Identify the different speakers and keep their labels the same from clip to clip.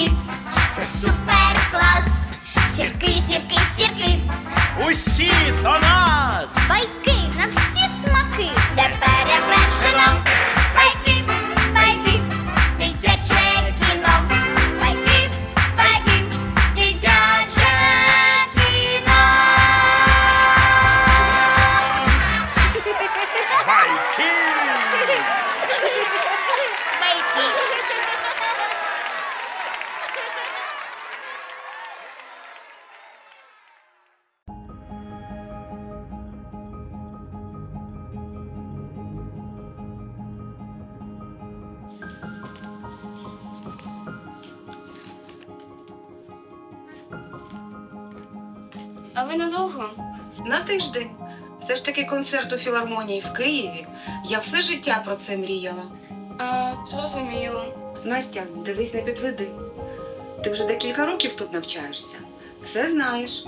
Speaker 1: keep
Speaker 2: А ви надовго?
Speaker 3: На тиждень. Все ж таки концерт у філармонії в Києві. Я все життя про це мріяла.
Speaker 2: А, зрозуміло.
Speaker 3: Настя, дивись, не підведи. Ти вже декілька років тут навчаєшся. Все знаєш.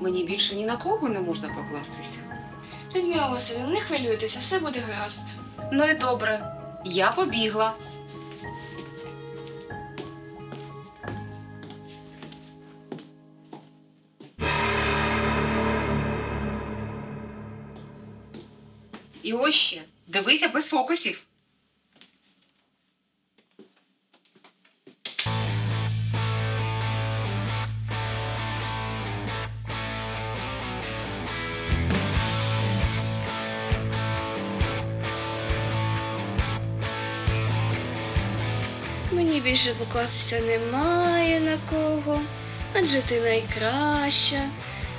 Speaker 3: Мені більше ні на кого не можна покластися.
Speaker 2: Людмила Васильівна, не хвилюйтеся, все буде гаразд.
Speaker 3: Ну і добре, я побігла. І ось дивися без фокусів.
Speaker 2: Мені більше покластися немає на кого, адже ти найкраща.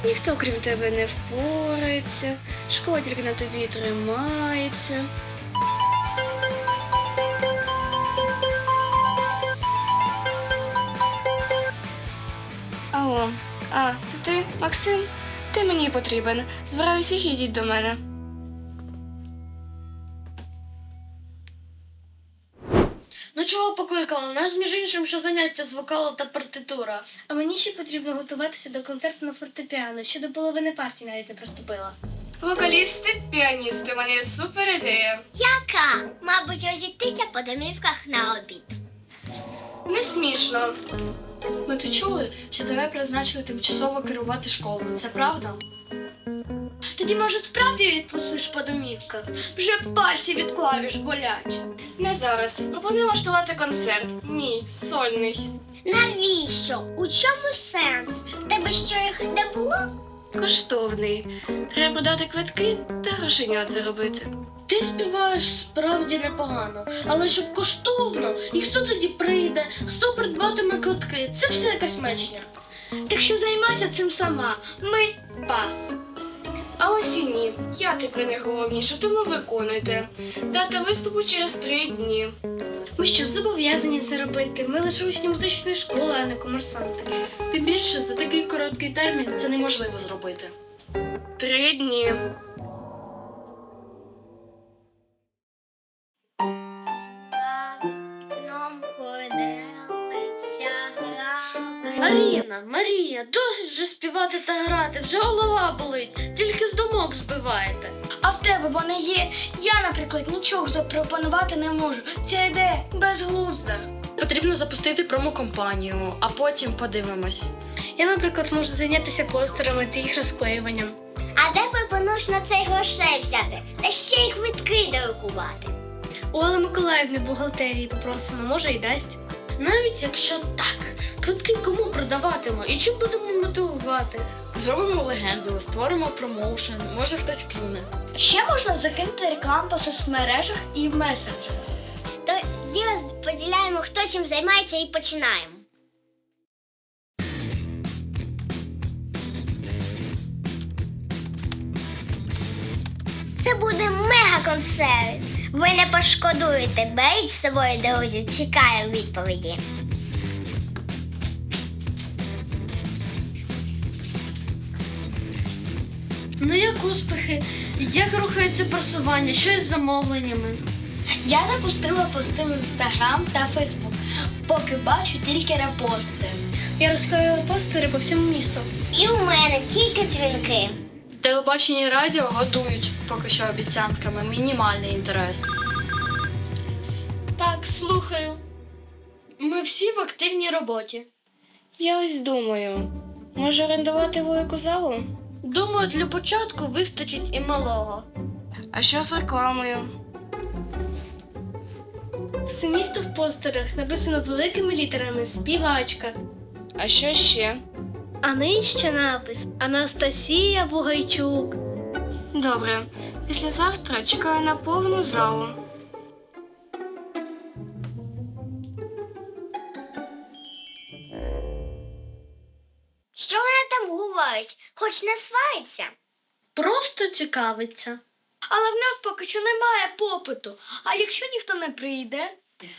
Speaker 2: Ніхто крім тебе не впорається, школа тільки на тобі тримається. Алло, а, це ти, Максим? Ти мені потрібен. Збираюся їдіть до мене.
Speaker 4: Ну чого покликала? У нас між іншим ще заняття з вокалу та партитура.
Speaker 5: А мені ще потрібно готуватися до концерту на фортепіано. Ще до половини партії навіть не проступила.
Speaker 2: Вокалісти, піаністи, у мене є супер ідея.
Speaker 6: Яка? Мабуть, розійтися по домівках на обід.
Speaker 2: Не смішно.
Speaker 4: Ми то чули, що тебе призначили тимчасово керувати школою. Це правда? Тоді, може, справді відпустиш по домівках? Вже пальці від клавіш болять.
Speaker 2: Не зараз. Пропоную влаштувати концерт. Мій сольний.
Speaker 6: Навіщо? У чому сенс? В тебе що їх не було?
Speaker 2: Коштовний. Треба продати квитки та грошенят заробити.
Speaker 4: Ти співаєш справді непогано, але щоб коштовно, і хто тоді прийде, хто придбатиме квитки? Це все якась мечня. Так що займайся цим сама. Ми пас.
Speaker 2: А ось і ні. Я тепер найголовніше, тому виконуйте. Дата виступу через три дні.
Speaker 5: Ми що зобов'язані це робити? Ми лише учні музичної школи, а не комерсанти.
Speaker 4: Тим більше за такий короткий термін це неможливо зробити.
Speaker 2: Три дні.
Speaker 4: Маріна, Марія, досить вже співати та грати, вже голова болить, тільки з думок збиваєте.
Speaker 5: А в тебе вони є. Я, наприклад, нічого запропонувати не можу. Ця ідея безглузда.
Speaker 4: Потрібно запустити промокомпанію, а потім подивимось.
Speaker 5: Я, наприклад, можу зайнятися постерами та їх розклеюванням.
Speaker 6: А де пропонуєш на цей грошей взяти? Та ще й квитки дорахувати.
Speaker 5: У Алли Миколаївни бухгалтерії попросимо, може і дасть.
Speaker 4: Навіть якщо так, квитки кому продаватимо і чим будемо мотивувати? Зробимо легенду, створимо промоушен, може хтось клюне.
Speaker 5: Ще можна закинути рекламу по соцмережах і в месенджерах.
Speaker 6: Тоді розподіляємо, хто чим займається і починаємо. Це буде мега-концерт. Ви не пошкодуєте, беріть з собою друзів, чекаю відповіді.
Speaker 4: Ну як успіхи? Як рухається просування? Що із замовленнями?
Speaker 5: Я запустила пости в інстаграм та фейсбук, поки бачу тільки репости. Я розклеїла постери по всьому місту.
Speaker 6: І у мене тільки дзвінки.
Speaker 4: Телебачення і радіо годують поки що обіцянками. Мінімальний інтерес. Так, слухаю. Ми ми всі в активній роботі.
Speaker 2: Я ось думаю, може орендувати велику залу?
Speaker 4: Думаю, для початку вистачить і малого.
Speaker 2: А що з рекламою?
Speaker 5: Все місто в постерах написано великими літерами співачка.
Speaker 2: А що ще?
Speaker 5: А нижче напис Анастасія Бугайчук.
Speaker 2: Добре, післязавтра чекаю на повну залу.
Speaker 6: Там? Хоч не свариться.
Speaker 4: Просто цікавиться.
Speaker 5: Але в нас поки що немає попиту. А якщо ніхто не прийде?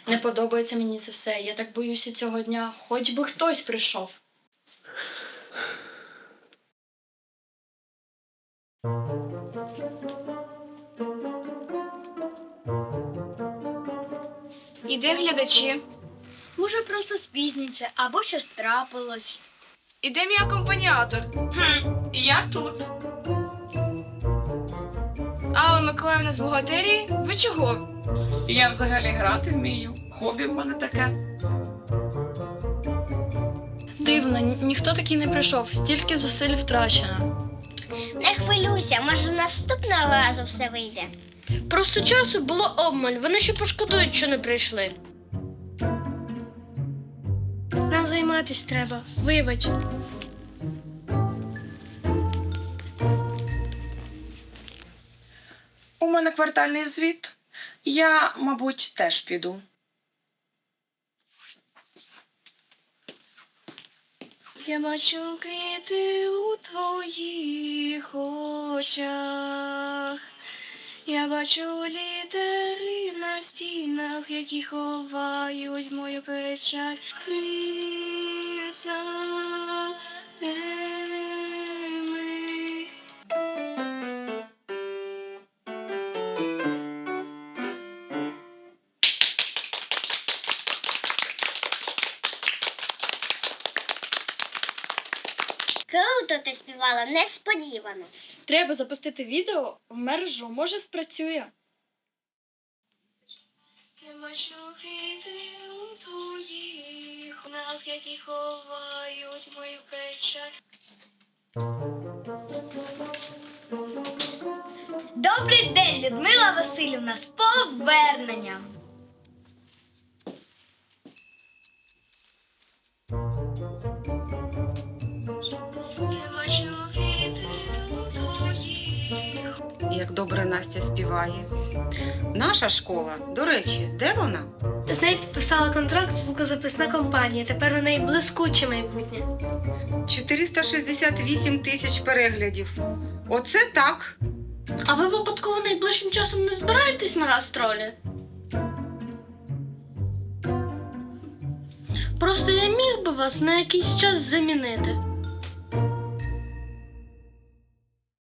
Speaker 7: Не подобається мені це все. Я так боюся цього дня, хоч би хтось прийшов.
Speaker 2: І де глядачі?
Speaker 5: Може, просто спізніться або щось трапилось.
Speaker 2: І де мій акомпаніатор?
Speaker 3: Я тут.
Speaker 2: Алла Миколаївна з бухгалтерії? Ви чого?
Speaker 8: Я взагалі грати вмію. Хобі в мене таке.
Speaker 7: Дивно, ні- ніхто такий не прийшов, стільки зусиль втрачено.
Speaker 6: Не хвилюйся, може наступного разу все вийде.
Speaker 4: Просто часу було обмаль, вони ще пошкодують, що не прийшли.
Speaker 5: Нам треба. Вибач.
Speaker 8: У мене квартальний звіт. Я, мабуть, теж піду.
Speaker 2: Я бачу квіти у твоїх очах. Я бачу літери на стінах, які ховають мою печаль.
Speaker 6: Круто ти співала, несподівано.
Speaker 7: Треба запустити відео в мережу, може спрацює.
Speaker 2: Я бачу квіти у твоїх очах, які ховають мою печаль.
Speaker 5: Добрий день, Людмила Васильівна, з поверненням.
Speaker 3: Як добре Настя співає. Наша школа, до речі, де вона?
Speaker 5: З нею підписала контракт звукозаписна компанія. Тепер у неї блискуче майбутнє.
Speaker 3: 468 тисяч переглядів. Оце так.
Speaker 4: А ви випадково найближчим часом не збираєтесь на гастролі? Просто я міг би вас на якийсь час замінити.